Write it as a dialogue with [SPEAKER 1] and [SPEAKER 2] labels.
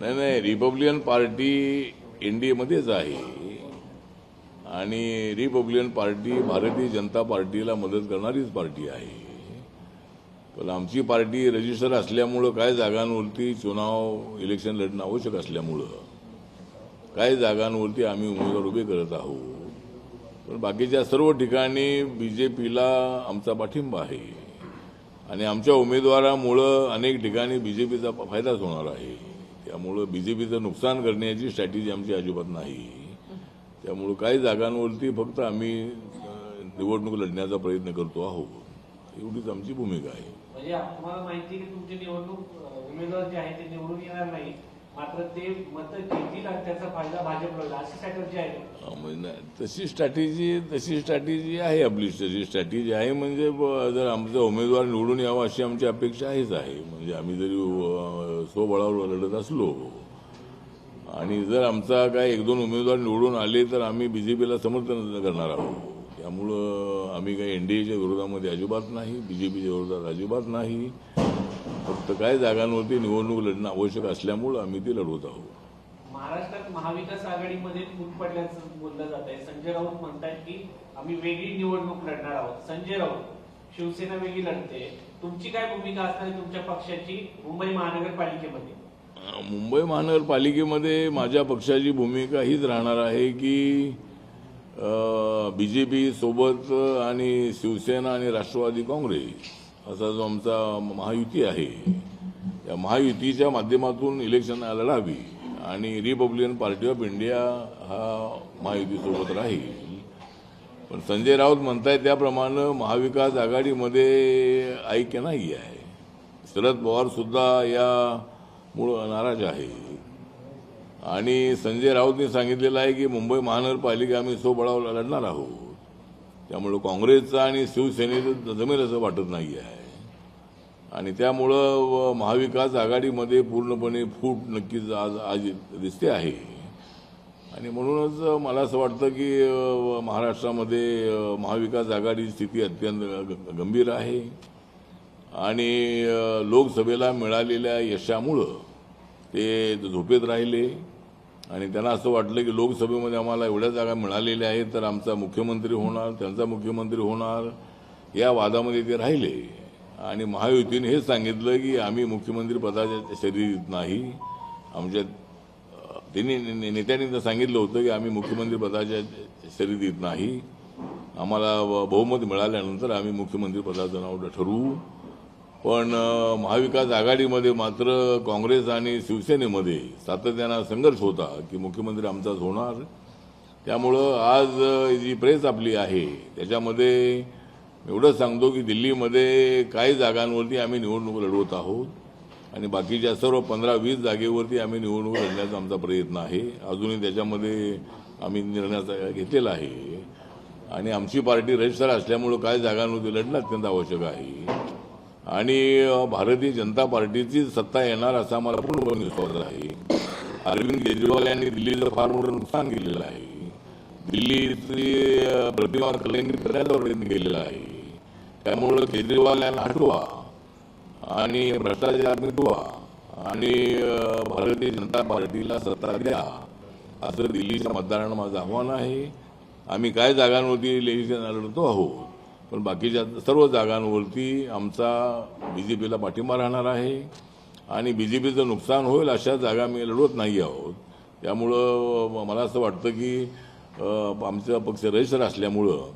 [SPEAKER 1] नाही नाही Republican party एनडीएमध्येच आहे. आणि रिपब्लिकन पार्टी भारतीय जनता पार्टीला मदत करणारीच पार्टी आहे. पण आमची पार्टी रजिस्टर असल्यामुळं काय जागांवरती चुनाव इलेक्शन लढणं आवश्यक असल्यामुळं काय जागांवरती आम्ही उमेदवार उभे करत आहोत. पण बाकीच्या सर्व ठिकाणी बी जे पीला आमचा पाठिंबा आहे. आणि आमच्या उमेदवारामुळं अनेक ठिकाणी बी जे पीचा फायदाच होणार आहे. त्यामुळं बी जे पीचं नुकसान करण्याची स्ट्रॅटेजी आमची अजिबात नाही. त्यामुळं काही जागांवरती फक्त आम्ही निवडणूक लढण्याचा प्रयत्न करतो आहोत. एवढीच आमची भूमिका आहे.
[SPEAKER 2] म्हणजे तुम्हाला माहिती की तुमची निवडणूक उमेदवार जे आहे ते निवडून येणार नाही मात्र ते मत घेतील आणि त्याचा फायदा भाजपला अशी स्ट्रॅटर्जी आहे.
[SPEAKER 1] म्हणजे तशी स्ट्रॅटेजी तशी स्ट्रॅटेजी आहे आपली तशी स्ट्रॅटेजी आहे म्हणजे जर आमचा उमेदवार निवडून यावा अशी आमची अपेक्षा आहेच आहे. म्हणजे आम्ही जरी स्वबळावर लढत असलो आणि जर आमचा काय एक दोन उमेदवार निवडून आले तर आम्ही बीजेपीला समर्थन करणार आहोत. त्यामुळं आम्ही काही एनडीएच्या विरोधामध्ये अजिबात नाही बीजेपीच्या विरोधात अजिबात नाही. फक्त काही जागांवरती निवडणूक लढणं आवश्यक असल्यामुळं आम्ही ती लढवत आहोत.
[SPEAKER 2] महाराष्ट्रात महाविकास आघाडीमध्ये फूट पडल्याचं बोललं जात आहे. संजय राऊत म्हणतायत की आम्ही वेगळी निवडणूक लढणार आहोत. संजय राऊत शिवसेना वेगळी लढते. तुमची काय भूमिका असणार तुमच्या पक्षाची मुंबई महानगरपालिकेमध्ये?
[SPEAKER 1] मुंबई महानगरपालिकेमध्ये माझ्या पक्षाची भूमिका हीच राहणार आहे की बी जे पी सोबत आणि शिवसेना आणि राष्ट्रवादी काँग्रेस. असा जो आमचा महायुती आहे या महायुतीच्या माध्यमातून इलेक्शन लढावी आणि रिपब्लिकन पार्टी ऑफ इंडिया हा महायुतीसोबत राहील. पण संजय राऊत म्हणतायत त्याप्रमाणे महाविकास आघाडीमध्ये ऐक्य नाही आहे. शरद पवार सुद्धा या मूळ नाराज आहे. आणि संजय राऊतने सांगितलेलं आहे की मुंबई महानगरपालिका आम्ही सोबळावर लढणार आहोत. त्यामुळं काँग्रेसचं आणि शिवसेनेचं जमेल असं वाटत नाही आहे. आणि त्यामुळं व महाविकास आघाडीमध्ये पूर्णपणे फूट नक्कीच आज आज दिसते आहे. आणि म्हणूनच मला असं वाटतं की महाराष्ट्रामध्ये महाविकास आघाडीची स्थिती अत्यंत ग- गंभीर आहे. आणि लोकसभेला मिळालेल्या यशामुळं ते झोपेत राहिले. आणि त्यांना असं वाटलं की लोकसभेमध्ये आम्हाला एवढ्या जागा मिळालेल्या आहेत तर आमचा मुख्यमंत्री होणार त्यांचा मुख्यमंत्री होणार या वादामध्ये ते राहिले. आणि महायुतीने हेच सांगितलं की आम्ही मुख्यमंत्री पदाच्या शरीरीत नाही. आमच्या त्यांनी नेत्यांनी तर सांगितलं होतं की आम्ही मुख्यमंत्री पदाच्या शर्यतीत नाही. आम्हाला बहुमत मिळाल्यानंतर आम्ही मुख्यमंत्री पदाचं नाव ठरवू. पण महाविकास आघाडीमध्ये मात्र काँग्रेस आणि शिवसेनेमध्ये सातत्यानं संघर्ष होता की मुख्यमंत्री आमचाच होणार. त्यामुळं आज जी प्रेस आपली आहे त्याच्यामध्ये एवढं सांगतो की दिल्लीमध्ये काही जागांवरती आम्ही निवडणूक लढवत आहोत आणि बाकीच्या सर्व पंधरा वीस जागेवरती आम्ही निवडणूक लढण्याचा आमचा प्रयत्न आहे. अजूनही त्याच्यामध्ये आम्ही निर्णयाचा घेतलेला आहे. आणि आमची पार्टी रजिस्टर असल्यामुळं काही जागांवरती लढणं अत्यंत आवश्यक आहे. आणि भारतीय जनता पार्टीची सत्ता येणार असा मला पूर्णपणे विश्वास आहे. अरविंद केजरीवाल यांनी दिल्लीचं फार मोठं नुकसान केलेलं आहे. दिल्लीची प्रतिमा कलंकित करण्याचा प्रयत्न केलेला आहे. त्यामुळं केजरीवाल यांना हटवा आणि भ्रष्टाचार मिटवा आणि भारतीय जनता पार्टीला सत्ता द्या. असं दिल्लीच्या मतदारांना माझं आव्हान आहे. आम्ही काय जागांवरती लेडीजच्या आलो तो आहोत. पण बाकीच्या सर्व जागांवरती आमचा बी जे पीला पाठिंबा राहणार आहे. आणि बी जे पीचं नुकसान होईल अशा जागा मी लढवत नाही आहोत. त्यामुळं मला असं वाटतं की आमचा पक्ष रजिस्टर असल्यामुळं